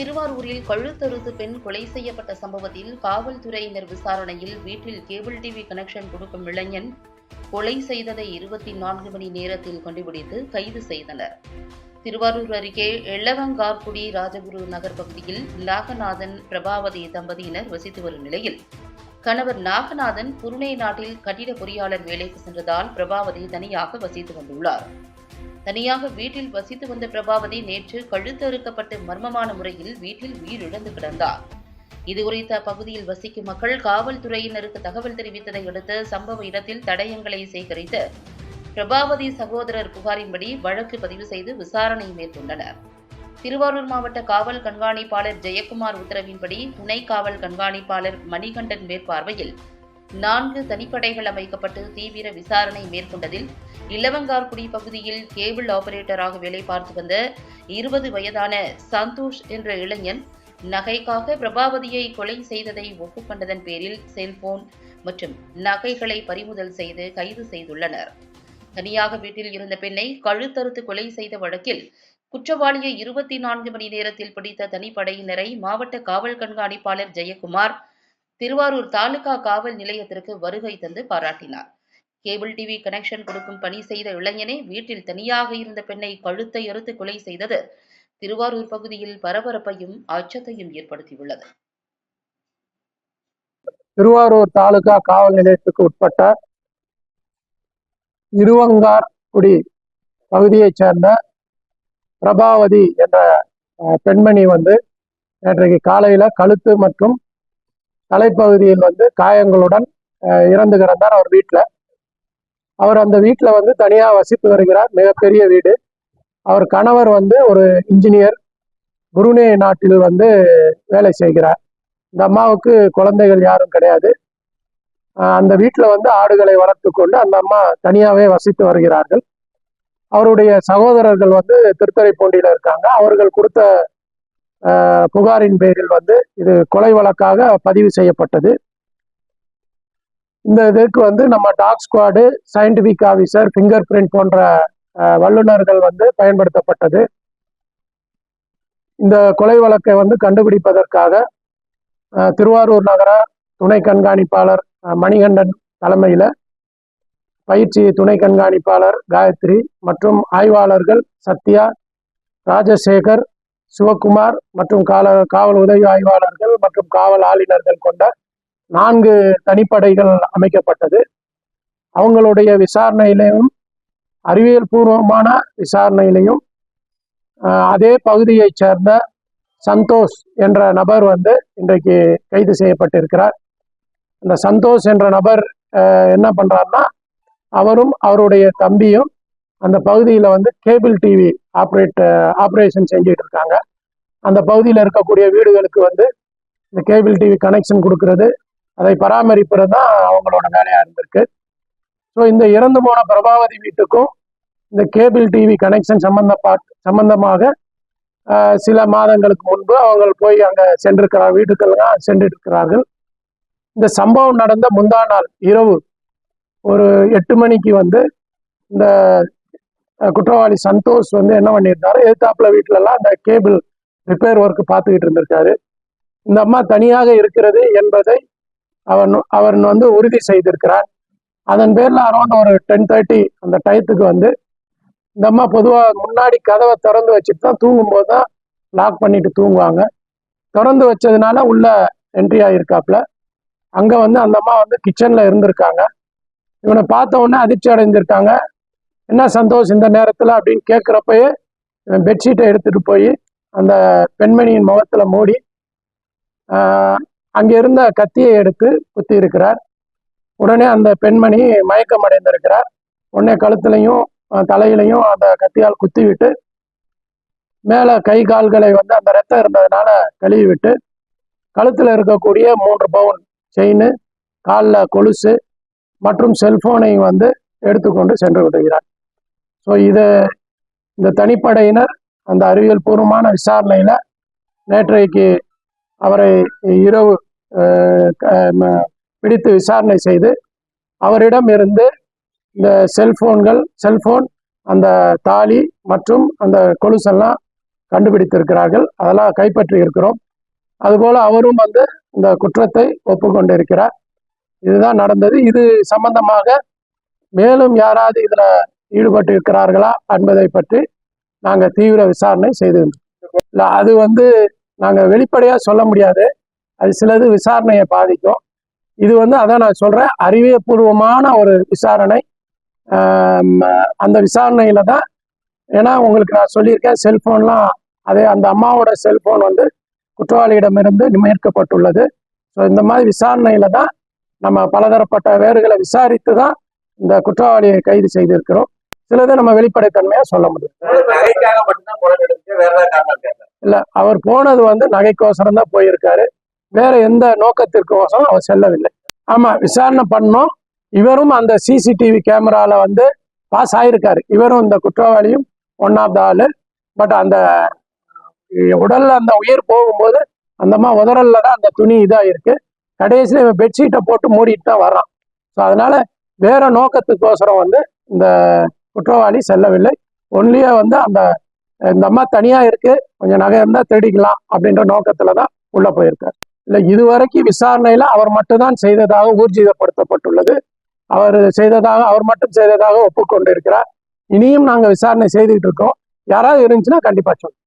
திருவாரூரில் கழுத்தறுத்து பெண் கொலை செய்யப்பட்ட சம்பவத்தில் காவல்துறையினர் விசாரணையில் வீட்டில் கேபிள் டிவி கனெக்ஷன் கொடுக்கும் இளைஞன் கொலை செய்ததை இருபத்தி நான்கு மணி நேரத்தில் கண்டுபிடித்து கைது செய்தனர். திருவாரூர் அருகே எள்ளவங்கார்குடி ராஜகுரு நகர் பகுதியில் நாகநாதன் பிரபாவதி தம்பதியினர் வசித்து வரும் நிலையில் கணவர் நாகநாதன் புருணே நாட்டில் கட்டிட பொறியாளர் வேலைக்கு சென்றதால் பிரபாவதி தனியாக வசித்து வந்துள்ளார். தனியாக வீட்டில் வசித்து வந்த பிரபாவதி நேற்று கழுத்து அறுக்கப்பட்டு மர்மமான முறையில் வீட்டில் உயிரிழந்து கிடந்தார். இதுகுறித்து அப்பகுதியில் வசிக்கும் மக்கள் காவல்துறையினருக்கு தகவல் தெரிவித்ததை அடுத்து சம்பவ இடத்தில் தடயங்களை சேகரித்து பிரபாவதி சகோதரர் புகாரின்படி வழக்கு பதிவு செய்து விசாரணை மேற்கொண்டனர். திருவாரூர் மாவட்ட காவல் கண்காணிப்பாளர் ஜெயக்குமார் உத்தரவின்படி துணை காவல் கண்காணிப்பாளர் மணிகண்டன் மேற்பார்வையில் நான்கு தனிப்படைகள் அமைக்கப்பட்டு தீவிர விசாரணை மேற்கொண்டதில் இளவங்கார்குடி பகுதியில் கேபிள் ஆபரேட்டராக வேலை பார்த்து வந்த இருபது வயதான சந்தோஷ் என்ற இளைஞன் நகைக்காக பிரபாவதியை கொலை செய்ததை ஒப்புக்கொண்டதன் பேரில் செல்போன் மற்றும் நகைகளை பறிமுதல் செய்து கைது செய்துள்ளனர். தனியாக வீட்டில் இருந்த பெண்ணை கழுத்தறுத்து கொலை செய்த வழக்கில் குற்றவாளியை இருபத்தி நான்கு மணி நேரத்தில் பிடித்த தனிப்படையினரை மாவட்ட காவல் கண்காணிப்பாளர் ஜெயக்குமார் திருவாரூர் தாலுகா காவல் நிலையத்திற்கு வருகை தந்து பாராட்டினார். கேபிள் டிவி கனெக்ஷன் கொடுக்கும் பணி செய்த இளைஞனே வீட்டில் தனியாக இருந்த பெண்ணை கழுத்தை அறுத்து கொலை செய்தது திருவாரூர் பகுதியில் பரபரப்பையும் அச்சத்தையும் ஏற்படுத்தியுள்ளது. திருவாரூர் தாலுகா காவல் நிலையத்துக்கு உட்பட்ட இருவங்கார்குடி பகுதியைச் சேர்ந்த பிரபாவதி என்ற அஹ், பெண்மணி வந்து நேற்றைக்கு காலையில கழுத்து மற்றும் தலைப்பகுதியில் வந்து காயங்களுடன் இறந்து கிடந்தார் அவர் வீட்டில் அவர் அந்த வீட்டில் வந்து தனியாக வசித்து வருகிறார் மிகப்பெரிய வீடு. அவர் கணவர் வந்து ஒரு இன்ஜினியர் புருனே நாட்டில் வந்து வேலை செய்கிறார். இந்த அம்மாவுக்கு குழந்தைகள் யாரும் கிடையாது. அந்த வீட்டில் வந்து ஆடுகளை வளர்த்து கொண்டு அந்த அம்மா தனியாகவே வசித்து வருகிறார்கள். அவருடைய சகோதரர்கள் வந்து திருத்துறைப்பூண்டியில் இருக்காங்க. அவர்கள் கொடுத்த புகாரின் பேரில் வந்து இது கொலை வழக்காக பதிவு செய்யப்பட்டது. இந்த இதுக்கு வந்து நம்ம dog squad scientific officer fingerprint போன்ற வல்லுநர்கள் வந்து பயன்படுத்தப்பட்டது. இந்த கொலை வழக்கை வந்து கண்டுபிடிப்பதற்காக திருவாரூர் நகர துணை கண்காணிப்பாளர் மணிகண்டன் தலைமையில் பயிற்சி துணை கண்காணிப்பாளர் காயத்ரி மற்றும் ஆய்வாளர்கள் சத்யா ராஜசேகர் சிவகுமார் மற்றும் கால காவல் உதவி ஆய்வாளர்கள் மற்றும் காவல் ஆளுநர்கள் கொண்ட நான்கு தனிப்படைகள் அமைக்கப்பட்டது. அவங்களுடைய விசாரணையிலையும் அறிவியல் பூர்வமான விசாரணையிலையும் அதே பகுதியைச் சேர்ந்த சந்தோஷ் என்ற நபர் வந்து இன்றைக்கு கைது செய்யப்பட்டிருக்கிறார். இந்த சந்தோஷ் என்ற நபர் என்ன பண்றாருன்னா அவரும் அவருடைய தம்பியும் அந்த பகுதியில் வந்து cable TV operate operation uh, செஞ்சுட்டு இருக்காங்க. அந்த பகுதியில் இருக்கக்கூடிய வீடுகளுக்கு வந்து இந்த கேபிள் டிவி கனெக்ஷன் கொடுக்கறது அதை பராமரிப்பது தான் அவங்களோட வேலையாக இருந்திருக்கு. ஸோ இந்த இறந்து போன பிரபாவதி வீட்டுக்கும் இந்த கேபிள் டிவி கனெக்ஷன் சம்பந்தப்பா சம்பந்தமாக சில மாதங்களுக்கு முன்பு அவங்க போய் அங்கே சென்றிருக்கிறார் வீட்டுக்கெல்லாம் சென்றிருக்கிறார்கள். இந்த சம்பவம் நடந்த முந்தா நாள் இரவு ஒரு எட்டு மணிக்கு வந்து இந்த குற்றவாளி சந்தோஷ் வந்து என்ன பண்ணியிருந்தாரு? எதிர்த்தாப்புல வீட்டிலலாம் அந்த கேபிள் ரிப்பேர் ஒர்க் பார்த்துக்கிட்டு இருந்திருக்காரு. இந்த அம்மா தனியாக இருக்கிறது என்பதை அவன் அவர் வந்து உறுதி செய்திருக்கிறார் அதன் பேரில் அரௌண்ட் ஒரு டென் தேர்ட்டி அந்த டயத்துக்கு வந்து இந்த அம்மா பொதுவாக முன்னாடி கதவை திறந்து வச்சுட்டு தான் தூங்கும்போது தான் லாக் பண்ணிட்டு தூங்குவாங்க. திறந்து வச்சதுனால உள்ள என்ட்ரி ஆகியிருக்காப்புல அங்கே வந்து அந்த அம்மா வந்து கிச்சனில் இருந்திருக்காங்க. இவனை பார்த்த உடனே அதிர்ச்சி அடைஞ்சிருக்காங்க என்ன சந்தோஷம் இந்த நேரத்தில் அப்படின்னு கேட்குறப்பயே இவன் பெட்ஷீட்டை எடுத்துட்டு போய் அந்த பெண்மணியின் முகத்தில் மூடி அங்கே இருந்த கத்தியை எடுத்து குத்தி இருக்கிறார். உடனே அந்த பெண்மணி மயக்கம் அடைந்திருக்கிறார். உடனே கழுத்துலையும் தலையிலையும் அந்த கத்தியால் குத்தி விட்டு மேலே கை கால்களை வந்து அந்த ரத்தம் இருந்ததுனால கழுவி விட்டு கழுத்தில் இருக்கக்கூடிய மூன்று பவுன் செயின் காலில் கொலுசு மற்றும் செல்போனை வந்து எடுத்துக்கொண்டு சென்று விடுகிறார். ஸோ இதை இந்த தனிப்படையினர் அந்த அறிவியல் பூர்வமான விசாரணையில் நேற்றைக்கு அவரை இரவு க- ம- பிடித்து விசாரணை செய்து அவரிடம் இருந்து இந்த செல்போன்கள் செல்போன் அந்த தாலி மற்றும் அந்த கொலுசெல்லாம் கண்டுபிடித்திருக்கிறார்கள். அதெல்லாம் கைப்பற்றி இருக்கிறோம். அதுபோல் அவரும் வந்து இந்த குற்றத்தை ஒப்புக்கொண்டிருக்கிறார். இதுதான் நடந்தது. இது சம்பந்தமாக மேலும் யாராவது இதில் ஈடுபட்டு இருக்கிறார்களா என்பதை பற்றி நாங்கள் தீவிர விசாரணை செய்து இல்லை அது வந்து நாங்கள் வெளிப்படையாக சொல்ல முடியாது. அது சிலது விசாரணையை பாதிக்கும். இது வந்து அதான் நான் சொல்கிறேன் அறிவியபூர்வமான ஒரு விசாரணை. அந்த விசாரணையில தான் ஏன்னா உங்களுக்கு நான் சொல்லியிருக்கேன் செல்போன்லாம் அதே அந்த அம்மாவோட செல்போன் வந்து குற்றவாளியிடமிருந்து மீட்கப்பட்டுள்ளது. ஸோ இந்த மாதிரி விசாரணையில தான் நம்ம பலதரப்பட்ட வேறுகளை விசாரித்து தான் இந்த குற்றவாளியை கைது செய்திருக்கிறோம். சிலதை நம்ம வெளிப்படைத்தன்மையா சொல்ல முடியும். இல்ல அவர் போனது வந்து நகைக்கோசரம் தான் போயிருக்காரு. வேற எந்த நோக்கத்திற்கோசரம் அவர் செல்லவில்லை. ஆமா விசாரணை பண்ணோம். இவரும் அந்த சிசிடிவி கேமரால வந்து பாஸ் ஆயிருக்காரு. இவரும் இந்த குற்றவாளியும் ஒன் ஆஃப் த ஆளு. பட் அந்த உடல்ல அந்த உயிர் போகும்போது அந்தம்மா உதறல்ல தான் அந்த துணி இதா இருக்கு கடைசியில இவன் பெட்ஷீட்டை போட்டு மூடிட்டு தான் வர்றான். ஸோ அதனால வேற நோக்கத்துக்கோசரம் வந்து இந்த குற்றவாளி செல்லவில்லை. ஒன்லியே வந்து அந்த இந்த அம்மா தனியாக இருக்கு. கொஞ்சம் நகை இருந்தால் தேடிக்கலாம் அப்படின்ற நோக்கத்தில் தான் உள்ளே போயிருக்கார். இல்லை இதுவரைக்கும் விசாரணையில் அவர் மட்டும்தான் செய்ததாக ஊர்ஜிதப்படுத்தப்பட்டுள்ளது. அவர் செய்ததாக அவர் மட்டும் செய்ததாக ஒப்புக்கொண்டிருக்கிறார். இனியும் நாங்கள் விசாரணை செய்துட்டு இருக்கோம். யாராவது இருந்துச்சுன்னா கண்டிப்பாக சொல்லுவோம்